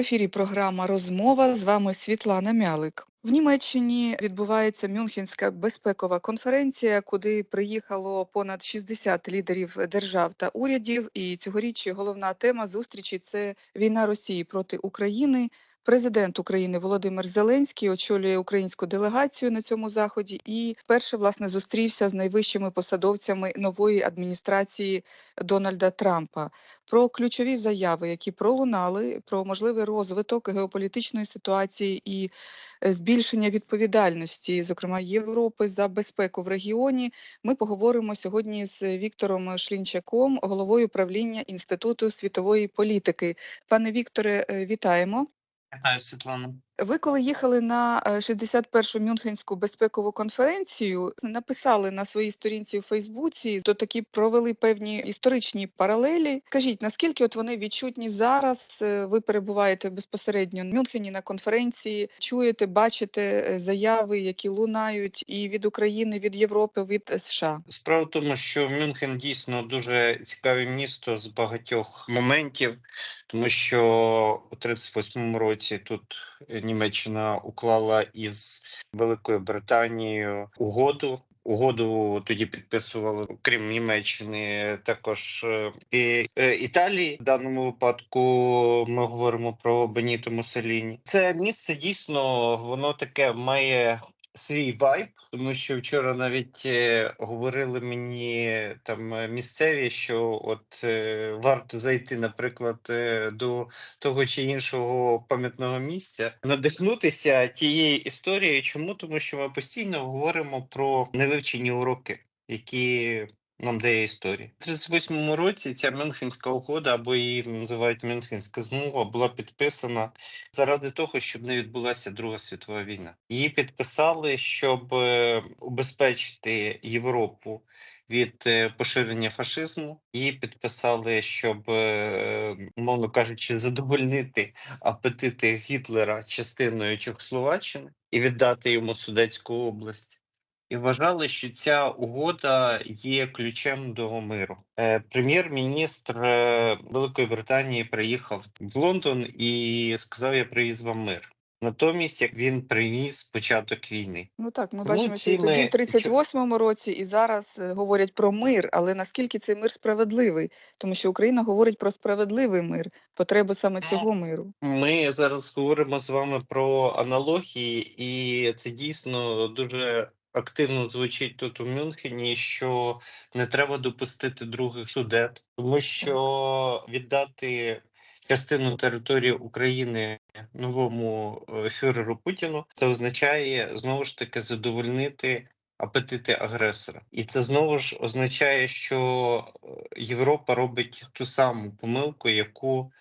ефірі програма Розмова. З вами Світлана Мялик. В Німеччині відбувається Мюнхенська безпекова конференція, куди приїхало понад 60 лідерів держав та урядів. І цьогоріч головна тема зустрічі це війна Росії проти України. Президент України Володимир Зеленський очолює українську делегацію на цьому заході і вперше власне зустрівся з найвищими посадовцями нової адміністрації Дональда Трампа про ключові заяви, які пролунали, про можливий розвиток геополітичної ситуації і е, збільшення відповідальності, зокрема Європи, за безпеку в регіоні. Ми поговоримо сьогодні з Віктором Шлінчаком, головою правління інституту світової політики. Пане Вікторе, е, вітаємо. Вітаю, Світлана. Ви коли їхали на 61-шу Мюнхенську безпекову конференцію, написали на своїй сторінці в Фейсбуці, то такі провели певні історичні паралелі. Скажіть, наскільки от вони відчутні зараз? Е, Ви перебуваєте безпосередньо в Мюнхені на конференції, чуєте, бачите е, заяви, які лунають і від України, від Європи, від США? Справа в тому, що Мюнхен дійсно дуже цікаве місто з багатьох моментів, тому що у 38-му році тут Німеччина уклала із Великою Британією угоду. Угоду тоді підписували, крім Німеччини, також е, і е, Італії. В даному випадку ми говоримо про Беніто Муссоліні. Це місце дійсно воно таке має свій вайб, тому що вчора навіть е, говорили мені там е, місцеві, що от е, варто зайти, наприклад, е, до того чи іншого пам'ятного місця, надихнутися тією історією. Чому тому, що ми постійно говоримо про невивчені уроки, які нам дає історія. У 38-му році ця Мюнхенська угода, або її називають Мюнхенська змова, була підписана заради того, щоб не відбулася Друга світова війна. Її підписали, щоб убезпечити Європу від е, поширення фашизму. Її підписали, щоб, е, умовно кажучи, задовольнити апетити Гітлера частиною Чехословаччини і віддати йому Судетську область і вважали, що ця угода є ключем до миру. Е, Прем'єр-міністр е, Великої Британії приїхав в Лондон і сказав: Я привіз вам мир. Натомість, як він приніс початок війни, Ну так, ми Тому бачимо, що тоді в 38-му році, і зараз е, говорять про мир, але наскільки цей мир справедливий? Тому що Україна говорить про справедливий мир, потребу саме цього миру. ми зараз говоримо з вами про аналогії, і це дійсно дуже. Активно звучить тут у Мюнхені, що не треба допустити других судет, тому що віддати частину території України новому е, фюреру Путіну це означає знову ж таки задовольнити апетити агресора, і це знову ж означає, що е, Європа робить ту саму помилку, яку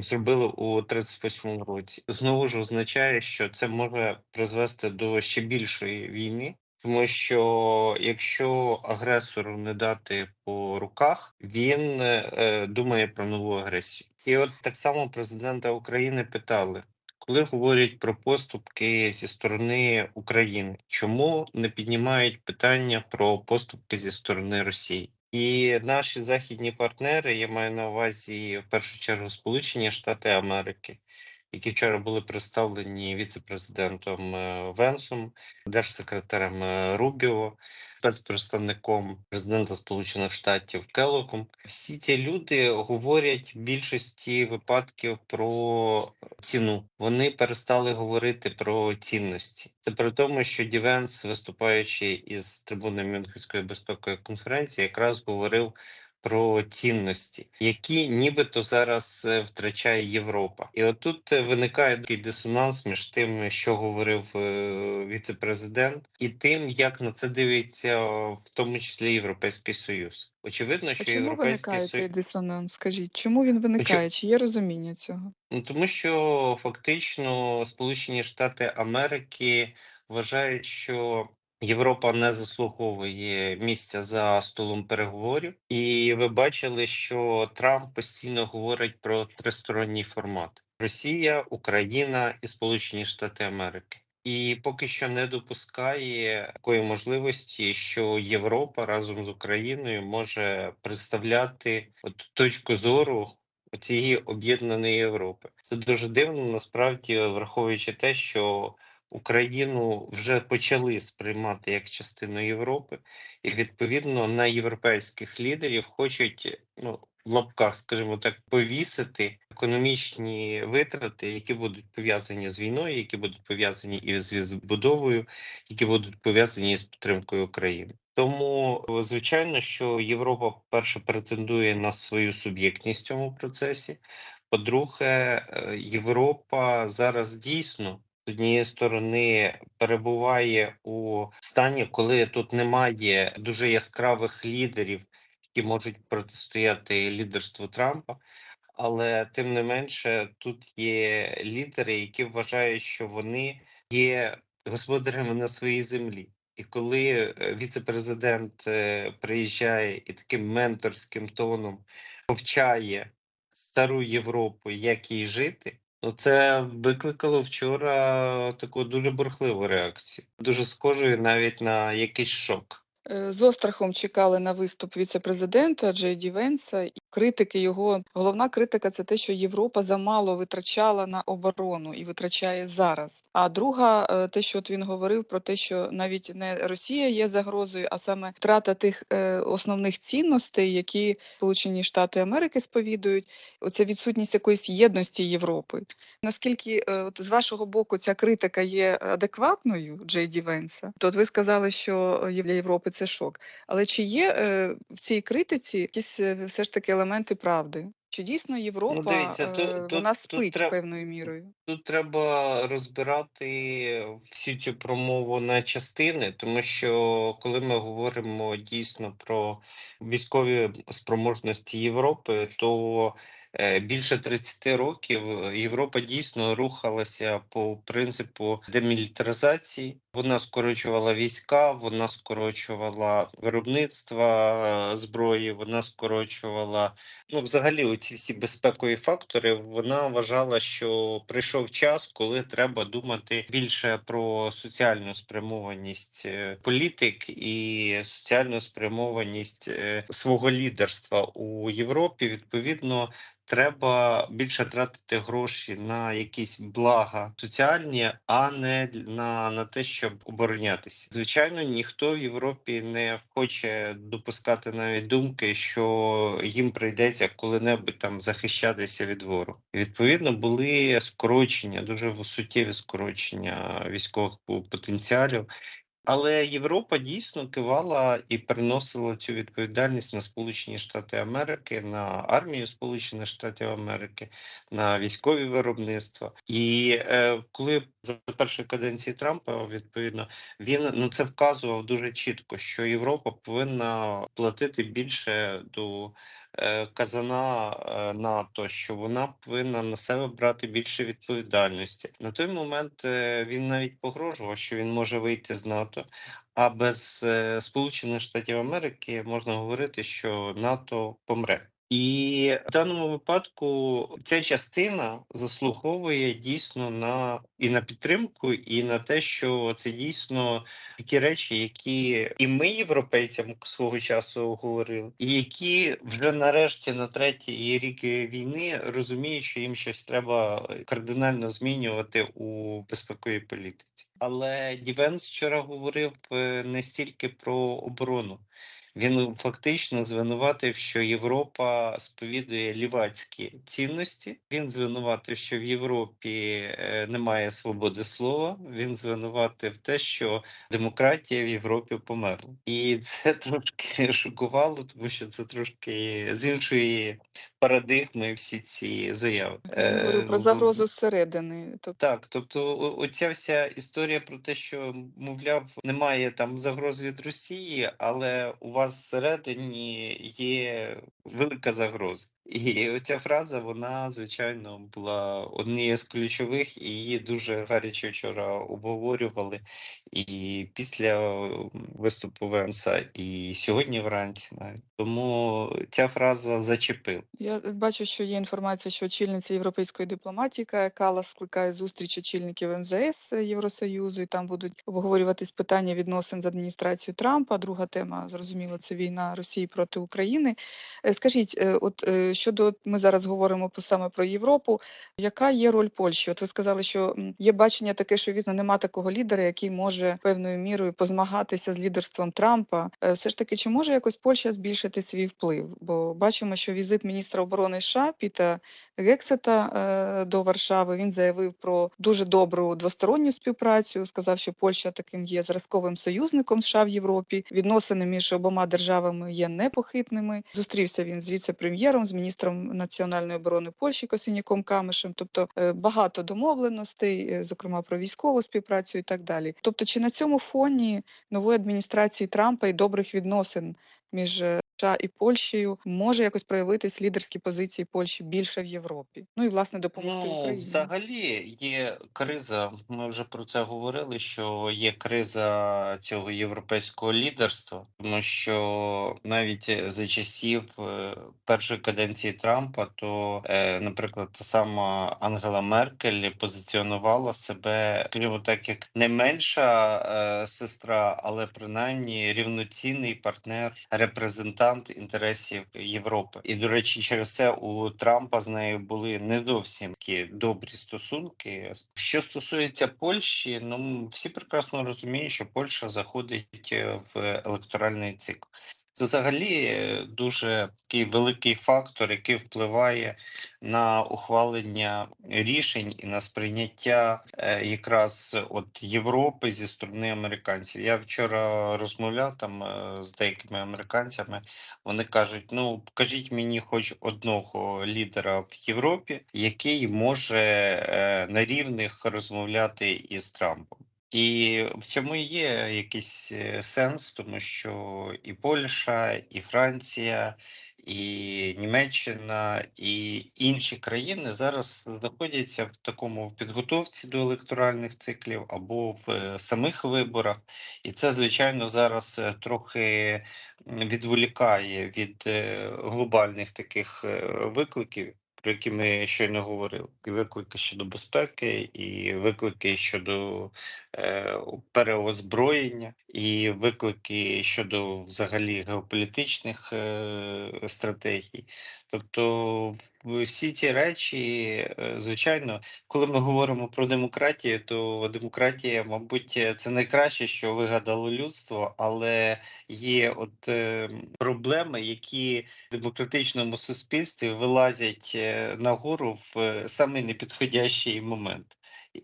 зробили у 38-му році. Знову ж означає, що це може призвести до ще більшої війни. Тому що якщо агресору не дати по руках, він е, думає про нову агресію. І от так само президента України питали, коли говорять про поступки зі сторони України, чому не піднімають питання про поступки зі сторони Росії? І наші західні партнери, я маю на увазі в першу чергу Сполучені Штати Америки, які вчора були представлені віце-президентом е, Венсом, держсекретарем е, Рубіо, спецпредставником президента Сполучених Штатів Келлогом. Всі ці люди говорять в більшості випадків про ціну. Вони перестали говорити про цінності. Це при тому, що Дівенс, виступаючи із трибуни Мюнхенської безпекової конференції, якраз говорив про цінності, які нібито зараз е, втрачає Європа, і отут е, виникає такий дисонанс між тим, що говорив е, віце-президент, і тим, як на це дивиться, в тому числі Європейський Союз. Очевидно, А що чому європейський виникає цей дисонанс? Скажіть, чому він виникає? Чи є розуміння цього? Ну, тому що фактично Сполучені Штати Америки вважають, що Європа не заслуговує місця за столом переговорів, і ви бачили, що Трамп постійно говорить про тристоронній формат: Росія, Україна і Сполучені Штати Америки. І поки що не допускає такої можливості, що Європа разом з Україною може представляти от точку зору цієї об'єднаної Європи. Це дуже дивно, насправді, враховуючи те, що Україну вже почали сприймати як частину Європи, і відповідно на європейських лідерів хочуть ну в лапках, скажімо так, повісити економічні витрати, які будуть пов'язані з війною, які будуть пов'язані із відбудовою, які будуть пов'язані з підтримкою України. Тому звичайно, що Європа перше претендує на свою суб'єктність в цьому процесі. По-друге, е, Європа зараз дійсно з однієї сторони перебуває у стані, коли тут немає дуже яскравих лідерів, які можуть протистояти лідерству Трампа. Але тим не менше тут є лідери, які вважають, що вони є господарями на своїй землі. І коли е, віце-президент е, приїжджає і таким менторським тоном повчає стару Європу, як їй жити, це викликало вчора таку дуже бурхливу реакцію, дуже схожою навіть на якийсь шок. Е, з острахом чекали на виступ віце-президента Джей Ді Венса. Критики його головна критика це те, що Європа замало витрачала на оборону і витрачає зараз. А друга, е, те, що от він говорив про те, що навіть не Росія є загрозою, а саме втрата тих е, основних цінностей, які Сполучені Штати Америки сповідують. Оця відсутність якоїсь єдності Європи. Наскільки от з вашого боку ця критика є адекватною Джей Ді Венса? То от ви сказали, що для Європи це шок. Але чи є е, в цій критиці якісь е, все ж таки елементи правди? Чи дійсно Європа Ну, дивіться, тут- е, вона тут спить треб- певною мірою? Тут треба розбирати всю цю промову на частини, тому що коли ми говоримо дійсно про військові спроможності Європи, то більше 30 років Європа дійсно рухалася по принципу демілітаризації. Вона скорочувала війська, вона скорочувала виробництва е, зброї, вона скорочувала ну, взагалі, оці всі безпекові фактори. Вона вважала, що прийшов час, коли треба думати більше про соціальну спрямованість е, політик і соціальну спрямованість е, свого лідерства у Європі. Відповідно, треба більше тратити гроші на якісь блага соціальні, а не на, на те, щоб оборонятися. Звичайно, ніхто в Європі не хоче допускати навіть думки, що їм прийдеться коли-небудь там захищатися від ворога. Відповідно, були скорочення, дуже суттєві скорочення військових потенціалів. Але Європа дійсно кивала і переносила цю відповідальність на Сполучені Штати Америки, на армію Сполучених Штатів Америки, на військові виробництва. І е, коли за першої каденції Трампа відповідно він на це вказував дуже чітко, що Європа повинна платити більше до казана е, НАТО, що вона повинна на себе брати більше відповідальності. На той момент е, він навіть погрожував, що він може вийти з НАТО. А без е, Сполучених Штатів Америки можна говорити, що НАТО помре. І в даному випадку ця частина заслуговує дійсно на і на підтримку, і на те, що це дійсно такі речі, які і ми, європейцям, свого часу говорили, і які вже нарешті на третій рік війни розуміють, що їм щось треба кардинально змінювати у безпековій політиці. Але Дівенс вчора говорив е, не стільки про оборону. Він фактично звинуватив, що Європа сповідує лівацькі цінності. Він звинуватив, що в Європі е, немає свободи слова. Він звинуватив те, що демократія в Європі померла, і це трошки шокувало, тому що це трошки з іншої парадигми всі ці заяви. Я говорю про Е, загрозу зсередини. Тобто так, тобто, оця вся історія про те, що мовляв, немає там загроз від Росії, але у вас всередині є велика загроза. І оця фраза, вона звичайно була однією з ключових, і її дуже гаряче вчора обговорювали. І після виступу Венса, і сьогодні вранці навіть. Тому ця фраза зачепила. Я бачу, що є інформація, що очільниця європейської дипломатії Кая Калас скликає зустріч очільників МЗС Євросоюзу, і там будуть обговорюватись питання відносин з адміністрацією Трампа. Друга тема, зрозуміло, це війна Росії проти України. Е, Скажіть, е, от е, щодо ми зараз говоримо саме про Європу. Яка є роль Польщі? От ви сказали, що є бачення таке, що візна нема такого лідера, який може певною мірою позмагатися з лідерством Трампа. Е, Все ж таки, чи може якось Польща збільшити свій вплив? Бо бачимо, що візит міністра оборони США Піта Гексета е, до Варшави він заявив про дуже добру двосторонню співпрацю. Сказав, що Польща таким є зразковим союзником США в Європі. Відносини між обома державами є непохитними. Зустрівся він з віце-прем'єром, з міністром національної оборони Польщі Косиняком Камишем. Тобто е, багато домовленостей, е, зокрема про військову співпрацю і так далі. Тобто, чи на цьому фоні нової адміністрації Трампа і добрих відносин між е, США і Польщею може якось проявитись лідерські позиції Польщі більше в Європі? Ну і власне допомогти Ну, Україні. взагалі є криза. Ми вже про це говорили. Що є криза цього європейського лідерства, тому що навіть за часів е, першої каденції Трампа, то, е, наприклад, та сама Ангела Меркель позиціонувала себе, скажімо так, як не менша е, сестра, але принаймні рівноцінний партнер, репрезентант інтересів Європи. І до речі, через це у Трампа з нею були не зовсім такі добрі стосунки. Що стосується Польщі, ну всі прекрасно розуміють, що Польща заходить е, в електоральний цикл. Це взагалі е, дуже такий великий фактор, який впливає на ухвалення рішень і на сприйняття е, якраз от Європи зі сторони американців. Я вчора розмовляв там е, з деякими американцями. Вони кажуть: ну покажіть мені хоч одного лідера в Європі, який може на рівних розмовляти із Трампом. І в цьому є якийсь е, сенс, тому що і Польща, і Франція, і Німеччина, і інші країни зараз знаходяться в такому в підготовці до електоральних циклів або в е, самих виборах, і це звичайно зараз е, трохи відволікає від глобальних таких викликів. Про які ми щойно говорили, і виклики щодо безпеки, і виклики щодо е, переозброєння, і виклики щодо взагалі геополітичних е, стратегій. Тобто, всі ці речі, е, звичайно, коли ми говоримо про демократію, то демократія, мабуть, це найкраще, що вигадало людство, але є от е, проблеми, які в демократичному суспільстві вилазять е, нагору в е, самий непідходящий момент,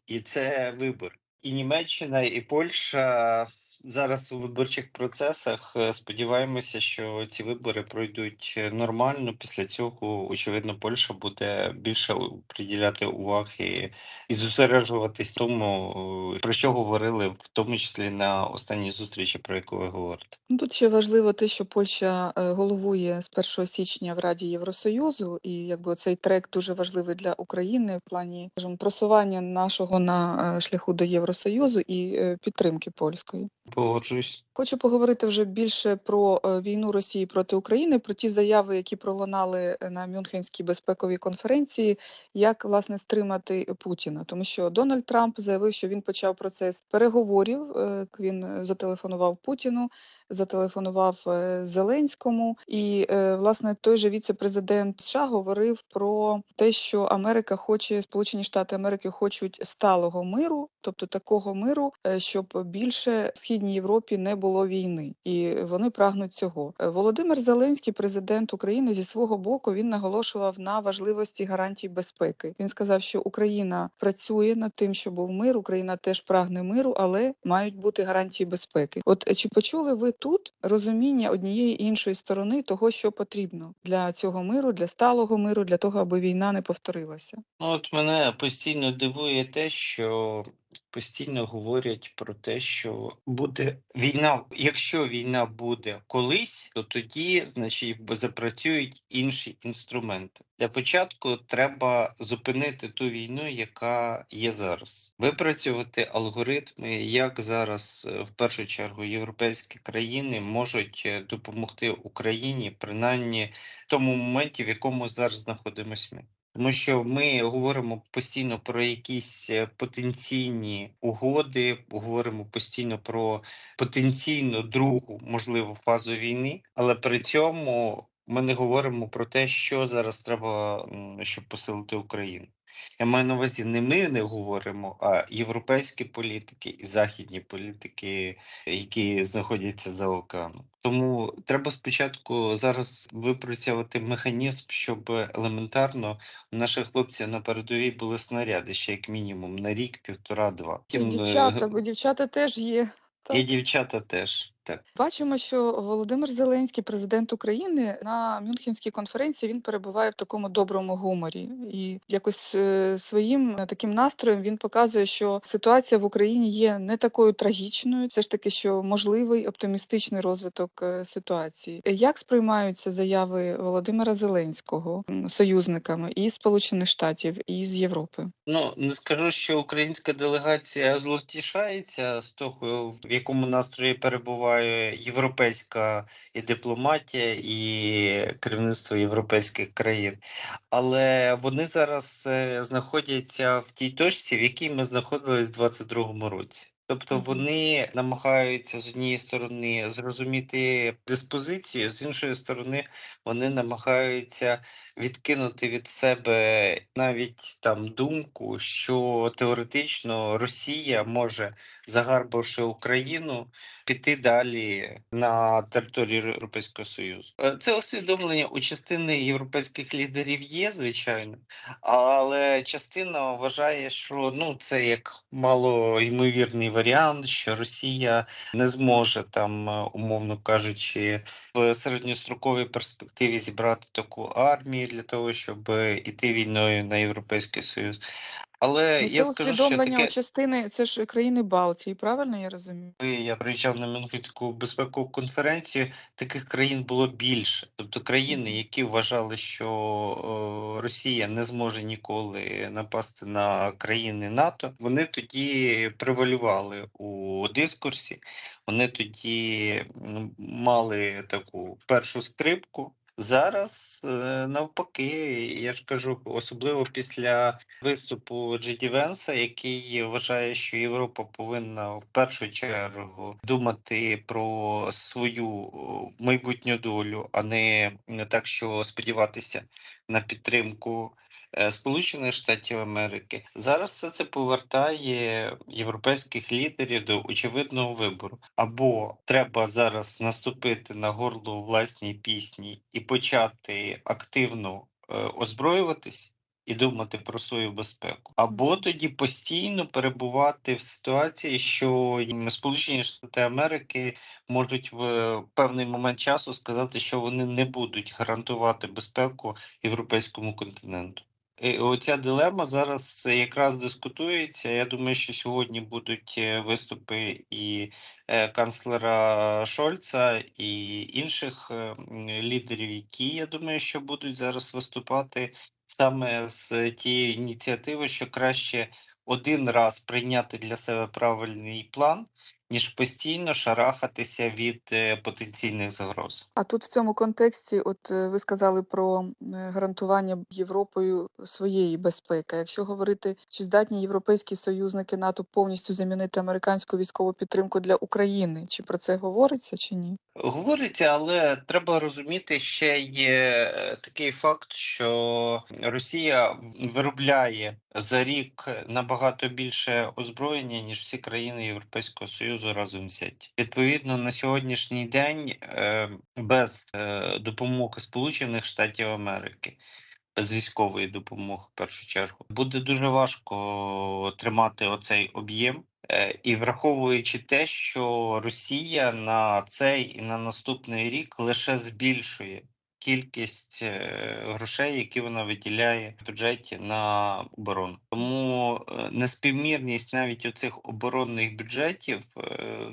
і це вибор. І Німеччина, і Польща зараз у виборчих процесах. Е, Сподіваємося, що ці вибори пройдуть е, нормально. Після цього, очевидно, Польща буде більше приділяти уваги і зосереджуватись тому, е, про що говорили, в тому числі на останній зустрічі, про яку ви говорите. Ну, Тут ще важливо те, що Польща головує з 1 січня в Раді Євросоюзу, і якби цей трек дуже важливий для України в плані скажімо, просування нашого на шляху до Євросоюзу і підтримки польської. Погоджуюсь. Хочу поговорити вже більше про е, війну Росії проти України, про ті заяви, які пролунали е, на Мюнхенській безпековій конференції, як власне стримати Путіна, тому що Дональд Трамп заявив, що він почав процес переговорів. е, Він зателефонував Путіну, зателефонував Зеленському, і власне той же віце-президент США говорив про те, що Америка хоче, Сполучені Штати Америки хочуть сталого миру, тобто такого миру, щоб більше в східній Європі не було війни, і вони прагнуть цього. Е, Володимир Зеленський, президент України, зі свого боку він наголошував на важливості гарантій безпеки. Він сказав, що Україна працює над тим, щоб був мир. Україна теж прагне миру, але мають бути гарантії безпеки. От е, чи почули ви тут розуміння однієї іншої сторони того, що потрібно для цього миру, для сталого миру, для того, аби війна не повторилася? Ну, от мене постійно дивує те, що постійно говорять про те, що буде війна. Якщо війна буде колись, то тоді, значить, запрацюють інші інструменти. Для початку треба зупинити ту війну, яка є зараз, випрацювати алгоритми, як зараз е, в першу чергу європейські країни можуть е, допомогти Україні, принаймні в тому моменті, в якому зараз знаходимося ми. Тому що ми говоримо постійно про якісь е, потенційні угоди, говоримо постійно про потенційну другу можливу фазу війни, але при цьому ми не говоримо про те, що зараз треба, щоб посилити Україну. Я маю на увазі, не ми не говоримо, а європейські політики і західні політики, які знаходяться за океаном. Тому треба спочатку зараз випрацьовувати механізм, щоб елементарно у наших хлопців на передовій були снаряди ще як мінімум на рік, півтора-два. І е, дівчата, бо дівчата теж є. І дівчата теж так. Бачимо, що Володимир Зеленський, президент України, на Мюнхенській конференції він перебуває в такому доброму гуморі, і якось е, своїм е, таким настроєм він показує, що ситуація в Україні є не такою трагічною. Все ж таки, що можливий оптимістичний розвиток е, ситуації. Як сприймаються заяви Володимира Зеленського союзниками і Сполучених Штатів, і з Європи? Ну не скажу, що українська делегація зловтішається з того, в якому настрої перебуває європейська і дипломатія, і керівництво європейських країн, але вони зараз е, знаходяться в тій точці, в якій ми знаходились у 22-му році. Тобто вони намагаються з однієї сторони зрозуміти диспозицію, з іншої сторони вони намагаються відкинути від себе навіть там думку, що теоретично Росія може, загарбавши Україну, піти далі на територію Європейського Союзу. Е, Це усвідомлення у частини європейських лідерів є, звичайно, але частина вважає, що ну це як малоймовірний варіант, що Росія не зможе там, е, умовно кажучи, в середньостроковій перспективі зібрати таку армію для того, щоб е, іти війною на Європейський Союз. Але Ну, я скажу, що усвідомлення таке частини, це ж країни Балтії, правильно я розумію? я приїжджав на Мюнхенську безпекову конференцію, таких країн було більше. Тобто країни, які вважали, що е, Росія не зможе ніколи напасти на країни НАТО, вони тоді превалювали у дискурсі, вони тоді мали таку першу скрипку. Зараз е, навпаки, я ж кажу, особливо після виступу Джеді Венса, який вважає, що Європа повинна в першу чергу думати про свою майбутню долю, а не так, що сподіватися на підтримку Сполучених Штатів Америки. Зараз все це повертає європейських лідерів до очевидного вибору. Або треба зараз наступити на горло власній пісні і почати активно е, озброюватись. І думати про свою безпеку, або тоді постійно перебувати в ситуації, що Сполучені Штати Америки можуть в певний момент часу сказати, що вони не будуть гарантувати безпеку європейському континенту. Оця дилема зараз якраз дискутується. Я думаю, що сьогодні будуть е, виступи і е, канцлера Шольца, і інших е, лідерів, які я думаю, що будуть зараз виступати саме з тією ініціативою, що краще один раз прийняти для себе правильний план, ніж постійно шарахатися від е, потенційних загроз. А тут в цьому контексті, от е, ви сказали про е, гарантування Європою своєї безпеки. Якщо говорити, чи здатні європейські союзники НАТО повністю замінити американську військову підтримку для України, чи про це говориться, чи ні? Говориться, але треба розуміти ще є такий факт, що Росія виробляє за рік набагато більше озброєння, ніж всі країни Європейського Союзу разом взяті. Відповідно, на сьогоднішній день е, без е, допомоги Сполучених Штатів Америки. Без військової допомоги в першу чергу буде дуже важко тримати оцей об'єм, Е, і враховуючи те, що Росія на цей і на наступний рік лише збільшує кількість грошей, які вона виділяє в бюджеті на оборону. Тому е, неспівмірність навіть оцих оборонних бюджетів е,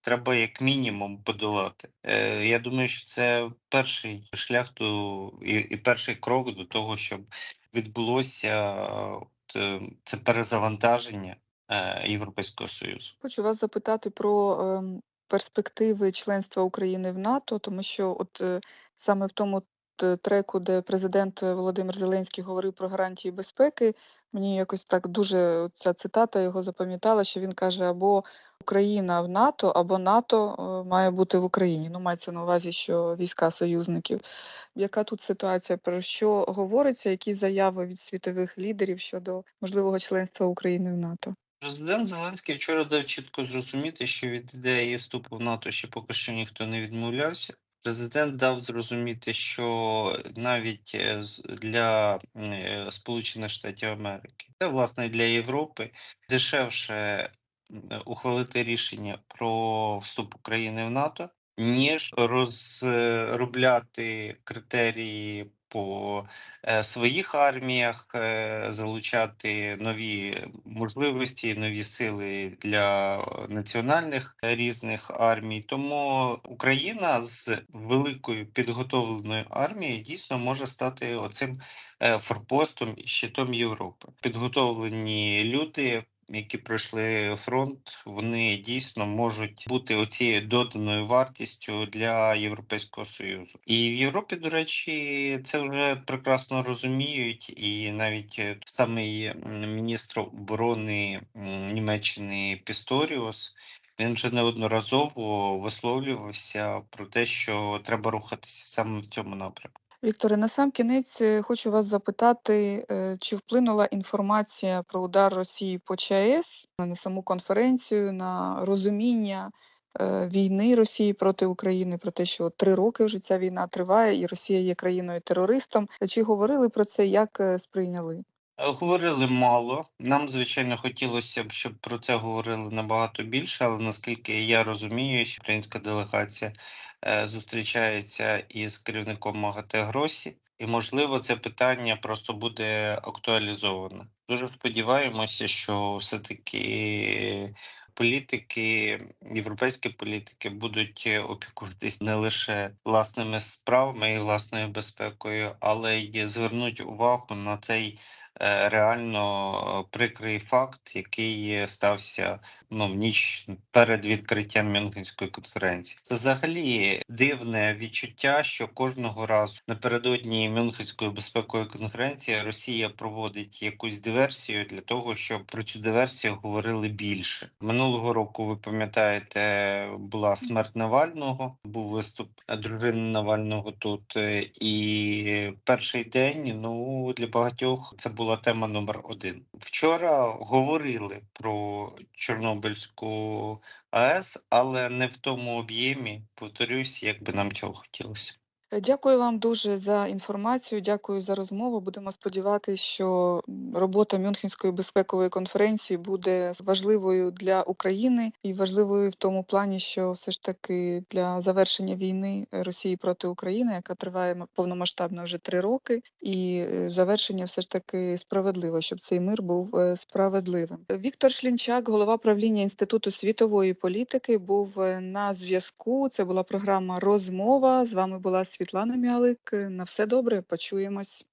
треба як мінімум подолати. Е, Я думаю, що це перший шлях до і, перший крок до того, щоб відбулося це перезавантаження Європейського Союзу. Хочу вас запитати про ем, перспективи членства України в НАТО, тому що от саме в тому треку, де президент Володимир Зеленський говорив про гарантії безпеки, Мені якось так дуже ця цитата його запам'ятала, що він каже: або Україна в НАТО, або НАТО е, має бути в Україні. Ну, мається на увазі, що війська союзників. Яка тут ситуація? Про що говориться? Які заяви від світових лідерів щодо можливого членства України в НАТО? Президент Зеленський вчора дав чітко зрозуміти, що від ідеї вступу в НАТО ще поки що ніхто не відмовлявся. Президент дав зрозуміти, що навіть е, для е, Сполучених Штатів Америки, та власне для Європи, дешевше ухвалити рішення про вступ України в НАТО, ніж розробляти критерії по е, своїх арміях, е, залучати нові можливості, нові сили для національних різних армій. Тому Україна з великою підготовленою армією дійсно може стати оцим е, форпостом і щитом Європи. Підготовлені люди. Які пройшли фронт, вони дійсно можуть бути оцією доданою вартістю для Європейського союзу, і в Європі, до речі, це вже прекрасно розуміють, і навіть е, самий міністр оборони Німеччини Пісторіус. Він вже неодноразово висловлювався про те, що треба рухатися саме в цьому напрямку. Вікторе, на сам кінець е, хочу вас запитати, е, чи вплинула інформація про удар Росії по ЧАЕС на саму конференцію, на розуміння е, війни Росії проти України, про те, що три роки вже ця війна триває, і Росія є країною-терористом. Чи говорили про це, як сприйняли? Говорили мало. Нам, звичайно, хотілося б, щоб про це говорили набагато більше, але наскільки я розумію, що українська делегація зустрічається із керівником МАГАТЕ Гросі, і можливо це питання просто буде актуалізоване. Дуже сподіваємося, що все-таки політики, європейські політики будуть опікуватись не лише власними справами і власною безпекою, але й звернуть увагу на цей е, реально прикрий факт, який стався ну, в ніч перед відкриттям Мюнхенської конференції. Це взагалі дивне відчуття, що кожного разу напередодні Мюнхенської безпекової конференції Росія проводить якусь диверсію для того, щоб про цю диверсію говорили більше. Минулого року ви пам'ятаєте, була смерть Навального, був виступ дружини Навального тут, е, і перший день ну для багатьох це була тема номер один. Вчора говорили про Чорнобильську АЕС, але не в тому об'ємі. Повторюсь, як би нам цього хотілося. Е, Дякую вам дуже за інформацію. Дякую за розмову. Будемо сподіватися, що робота Мюнхенської безпекової конференції буде важливою для України і важливою в тому плані, що все ж таки для завершення війни Росії проти України, яка триває повномасштабно вже три роки, і е, завершення все ж таки справедливо, щоб цей мир був е, справедливим. Віктор Шлінчак, голова правління Інституту світової політики, був на зв'язку. Це була програма Розмова. З вами була Світлана Мялик. На все добре, почуємось.